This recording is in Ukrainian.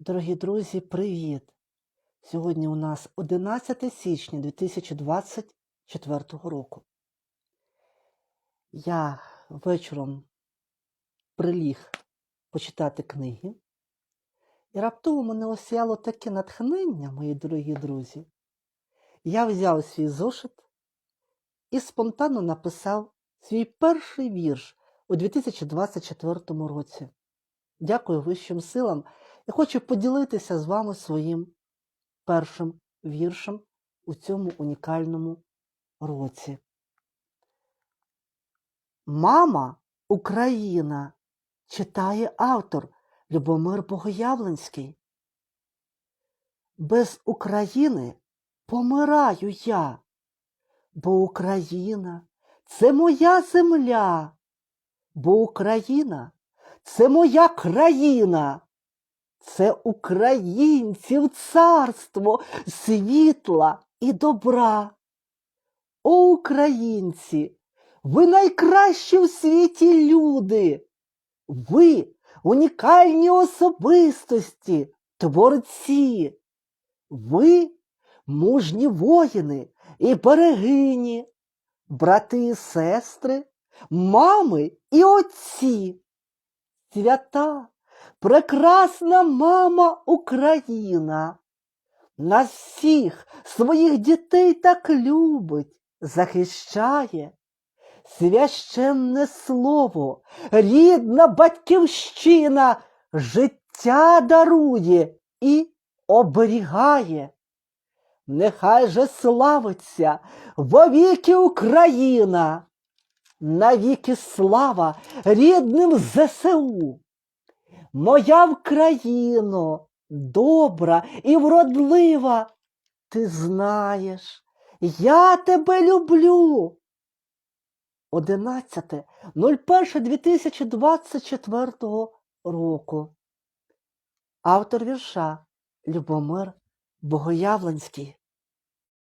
Дорогі друзі, привіт! Сьогодні у нас 11 січня 2024 року. Я вечором приліг почитати книги, і раптово мене осіяло таке натхнення, мої дорогі друзі. Я взяв свій зошит і спонтанно написав свій перший вірш у 2024 році. Дякую вищим силам. Я хочу поділитися з вами своїм першим віршем у цьому унікальному році. Мама Україна читає автор Любомир Богоявленський. Без України помираю я, бо Україна це моя земля, бо Україна це моя країна. Це українців царство світла і добра. О, українці, ви найкращі в світі люди. Ви унікальні особистості, творці. Ви мужні воїни і берегині, брати і сестри, мами і отці. Свята прекрасна мама Україна. Нас всіх своїх дітей так любить, захищає. Священне слово, рідна батьківщина життя дарує і оберігає. Нехай же славиться вовіки Україна, навіки слава рідним ЗСУ. Моя Вкраїно, добра і вродлива, ти знаєш, я тебе люблю. 11.01.2024 року. Автор вірша Любомир Богоявленський.